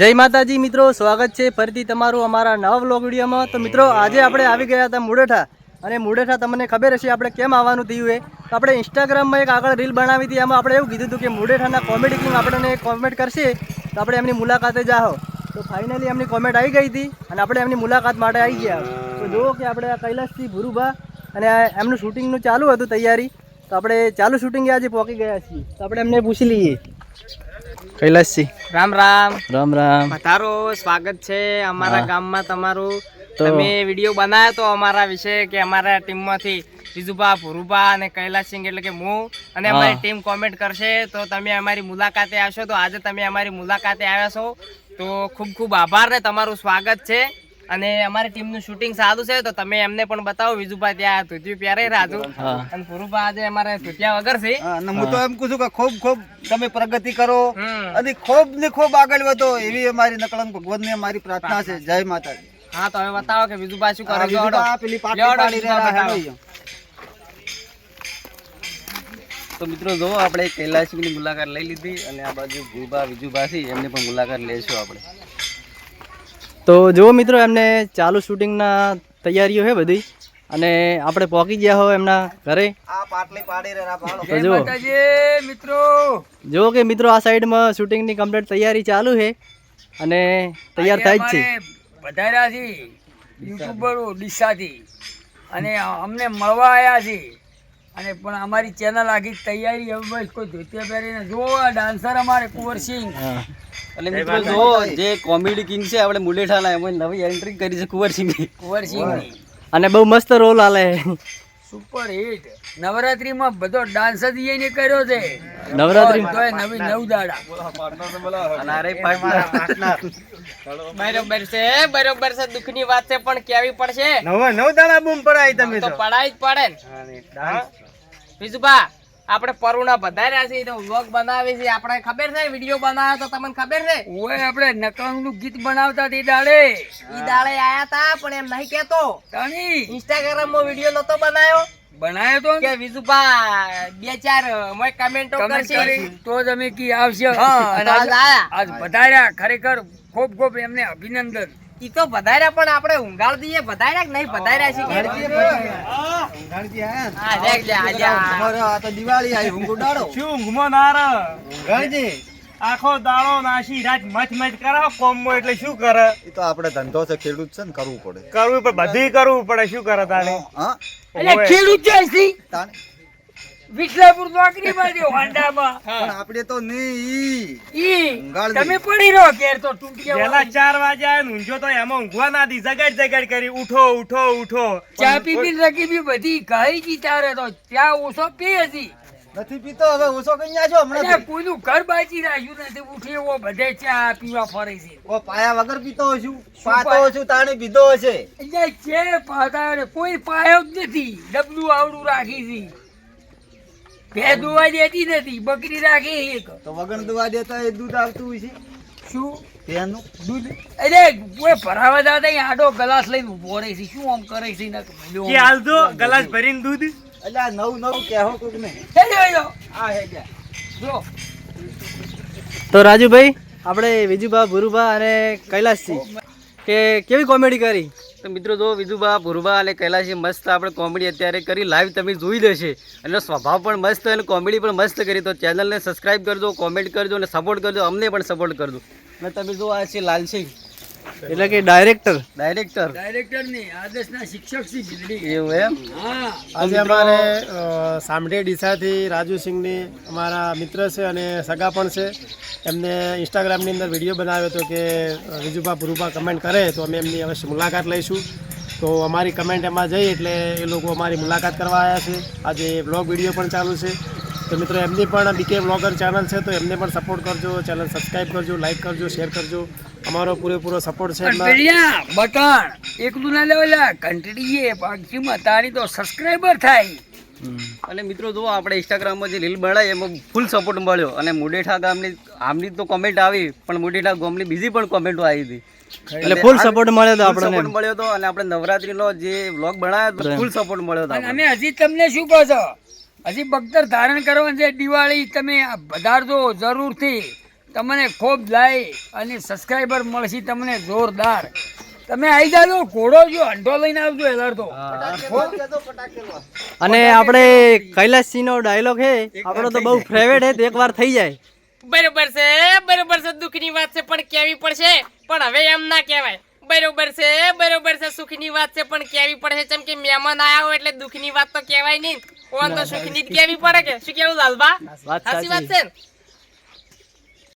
જય માતાજી મિત્રો, સ્વાગત છે ફરીથી તમારું અમારા નવા વ્લોગ વિડીયોમાં. તો મિત્રો, આજે આપણે આવી ગયા હતા મુડેઠા. અને મુડેઠા તમને ખબર હશે આપણે કેમ આવવાનું થયું એ. તો આપણે ઇન્સ્ટાગ્રામમાં એક આગળ રીલ બનાવી હતી. એમાં આપણે એવું કીધું હતું કે મુડેઠાના કોમેડી કિંગ આપણને કોમેન્ટ કરશે. તો આપણે એમની મુલાકાતે જાઓ. તો ફાઇનલી એમની કોમેન્ટ આવી ગઈ હતી અને આપણે એમની મુલાકાત માટે આવી ગયા. તો જુઓ કે આપણે આ કૈલાસથી ભુરુભા અને એમનું શૂટિંગનું ચાલુ હતું તૈયારી. તો આપણે ચાલુ શૂટિંગ આજે પહોંચી ગયા છીએ. તો આપણે એમને પૂછી લઈએ. કૈલાસજી. રામ રામ. રામ રામ. તારો સ્વાગત છે અમારા ગામમાં તમારું. તમે વીડિયો બનાવ્યો તો અમારા વિશે કે અમારા ટીમમાંથી વિજુભા ભુરુભા અને કૈલાસસિંહ એટલે કે હું અને અમારી ટીમ કોમેન્ટ કરશે. તો તમે અમારી મુલાકાતે આવશો તો આજે તમે અમારી મુલાકાતે આવ્યા છો. તો ખૂબ ખૂબ આભાર ને તમારું સ્વાગત છે. અને અમારી ટીમનું શૂટિંગ સારું છે તો તમે એમને પણ બતાવો. વિજુભાઈ ત્યાં ધોતિયું પહેરે રાજુ અને પુરુભા આજે અમારે ધોતિયા વગર છે. અને હું તો એમ કહું છું કે ખૂબ ખૂબ તમે પ્રગતિ કરો અને ખૂબ ને ખૂબ આગળ વધો એવી અમારી નકળંગ ભગવાનની અમારી પ્રાર્થના છે. જય માતાજી. હા તો હવે બતાવો કે વિજુભાઈ શું કરે. બીજું તો આ પેલી પાટી પાડી રહ્યા તો મિત્રો જુઓ આપણે કૈલાસની મુલાકાત લઈ લીધી અને આ બાજુ ભૂભા વિજુભા છે એમની પણ મુલાકાત લઈશું આપણે. તો જુઓ મિત્રો એમને ચાલુ શૂટિંગના તૈયારીઓ છે બધી. અને આપણે પહોંચી ગયા હો એમના ઘરે. આ પાટલી પાડી રહ્યા ભાળો. તો જો મિત્રો. જુઓ કે મિત્રો આ સાઈડમાં શૂટિંગની કમ્પ્લીટ તૈયારી ચાલુ છે અને તૈયાર થાય જ છે. વધાર્યા છે યુટ્યુબરો ડીસાથી અને અમને મળવા આવ્યા છે. અને પણ અમારી ચેનલ આખી તૈયારી હવે બસ કોઈ ધોતિયા પહેરીને જોવો આ ડાન્સર અમારે કુંવરસિંહ. એટલે મિત્રો જો જે કોમેડી કિંગ છે આપણે મુલેઠાલા એમાં નવી એન્ટ્રી કરી છે કુંવરસિંહની. કુંવરસિંહની. અને બહુ મસ્ત રોલ આલે. સુપર હિટ નવરાત્રીમાં બધો ડાન્સ જ એને કર્યો છે. નવરાત્રી તો નવી નવ દાડા. અને અરે પાર્ટનર બરોબર છે બરોબર છે. દુઃખની વાત છે પણ કેવી પડશે? નવ નવ દાડા બૂમ પડાય તમે તો પડાય જ પડે ને. બીજું બીજુભા આપણે પરુણા વધાર્યા છે તો વ્લોગ બનાવે છે. આપણે ખબર છે વીડિયો બનાવ્યો તો તમને ખબર છે? ઓય આપણે નકળંગનું ગીત બનાવતા તે દાડે. ઈ દાડે આયા તા પણ એમ નહીં કેતો. તણી. ઇન્સ્ટાગ્રામમાં વીડિયો નતો બનાવ્યો. બનાવ્યો તો? કે વિજુભા બે ચાર મોય કમેન્ટો કરશે. તો તમે કી આવશે. હા, આજ ખરેખર ખૂબ ખૂબ એમને અભિનંદન. ઈ તો વધાર્યા પણ આપણે ઊંઘાળ દઈએ વધાર્યા કે નહીં વધાર્યા છે કે? ગણતી હે? હા દેખ લે આ જા. તમારે આ તો દિવાળી આવી ઊંઘ ઉડાડો. શું ઊંઘમો નાર? ઊંઘાળજી આખો દાળો નાસી રાત મચ મચ કરાવ કોમો એટલે શું કરે? એ તો આપણે ધંધો છે ખેડૂત છે ને કરવું પડે. કરવું પડે બધી કરવું પડે શું કરે તારે હા એટલે ખેડૂત છે તાણે. વિઠલાપુર નોકરી માં હોન્ડામાં પણ આપણે તો નહીં. ઈ તમે પડી રહો ઘેર તો તૂટી પેલા ચાર વાગે આયા ને ઊંઘ્યો તો એમાં ઊંઘવા ના દી જગાડ જગાડ કરી ઉઠો ઉઠો ઉઠો. ચા પી પી રકી બી બધી કહી ગઈ તારે તો. ચા ઓછો પી હતી નથી પીતો હવે ઓછો કઈ છો હમણાં કોઈનું ઘર બાજી રાખ્યું નથી ઉઠી એવો બધે ચા પીવા ફરે છે. ઓ પાયા વગર પીતો હશું પાતો હશું તાણે પીધો હશે. એટલે છે પાતા કોઈ પાયો જ નથી. ડબલું આવડું રાખી છે. ભે દુવા દેતી નથી બકરી રાખી એક. તો વગર દુવા દેતા એ દૂધ આવતું છે? શું? તેનું? દૂધ? અરે કોઈ ભરાવા દાદા અહીં આડો ગ્લાસ લઈને ઊભો રહે છે શું આમ કરે છે ને કે હાલજો ગલાસ ભરીને દૂધ? એટલે નવું નવું કહેવો કોક ને. આ હે ગયા જો. તો રાજુભાઈ આપણે વિજુભા ભુરુભા અને કૈલાસજી કે કેવી કોમેડી કરી? તો મિત્રો જો વિજુભા ભુરબા અને કૈલાસજી મસ્ત આપણે કોમેડી અત્યારે કરી. લાઈવ તમે જોઈ લેશે. એનો સ્વભાવ પણ મસ્ત અને કોમેડી પણ મસ્ત કરી. તો ચેનલને સબસ્ક્રાઈબ કરજો કોમેન્ટ કરજો અને સપોર્ટ કરજો. અમને પણ સપોર્ટ કરજો. અને તમે જો આ છે લાલસિંહ એટલે કે ડાયરેક્ટર ડાયરેક્ટર ડાયરેક્ટરની આદેશના શિક્ષક છે બિલ્ડિંગ એવું એમ? હા. આજે અમારે સામઢે ડીસાથી રાજુસિંહની અમારા મિત્ર છે અને સગા પણ છે. એમને ઇન્સ્ટાગ્રામની અંદર વીડિયો બનાવ્યો હતો કે રિજુભા પુરુભા કમેન્ટ કરે તો અમે એમની અવશ્ય મુલાકાત લઈશું. તો અમારી કમેન્ટ એમાં જઈ એટલે એ લોકો અમારી મુલાકાત કરવા આવ્યા છે. આજે બ્લોગ વીડિયો પણ ચાલુ છે. તો મિત્રો એમની પણ બીકે બ્લોગર ચેનલ છે તો એમને પણ સપોર્ટ કરજો ચેનલ સબસ્ક્રાઈબ કરજો લાઈક કરજો શેર કરજો. અમારો પૂરેપૂરો સપોર્ટ છે કંટડિયા એકલું ના લેવલા કંટડીએ પાક્ષીમાં તારી તો સબસ્ક્રાઈબર થાય. અને મિત્રો જો આપણે ઇન્સ્ટાગ્રામમાં જે રીલ બનાવી એમાં ફૂલ સપોર્ટ મળ્યો. અને મુડેઠા ગામની આમની તો કોમેન્ટ આવી પણ મુડેઠા ગામની બીજી પણ કોમેન્ટો આવી હતી. એટલે ફૂલ સપોર્ટ મળ્યો હતો આપણને. સપોર્ટ મળ્યો હતો અને આપણે નવરાત્રીનો જે વ્લોગ બનાવ્યો હતો ફૂલ સપોર્ટ મળ્યો હતો અને અમે હજી તમને શું કહો છો? હજી બખ્તર ધારણ કરવાનું છે દિવાળી તમે આ વધારજો જરૂરથી. તમને ખૂબ લાઈક અને સબસ્ક્રાઈબર મળશે તમને જોરદાર. તમે આવી જાજો ઘોડો જો અંડો લઈને આવજો એલાર તો અને આપણે કૈલાસસિંહનો ડાયલોગ હે આપણો તો બહુ ફેવરેટ હે એક વાર થઈ જાય. બરોબર છે બરોબર છે દુઃખની વાત છે પણ કેવી પડશે? પણ હવે એમ ના કહેવાય. બરોબર છે બરોબર છે સુખની વાત છે પણ કેવી પડશે? જેમ કે મહેમાન આયા હોય એટલે દુઃખની વાત તો કહેવાય નહીં. ઓન તો સુખની જ કેવી પડે કે? શું કેવું લાલબા સાચી. વાત છે ને?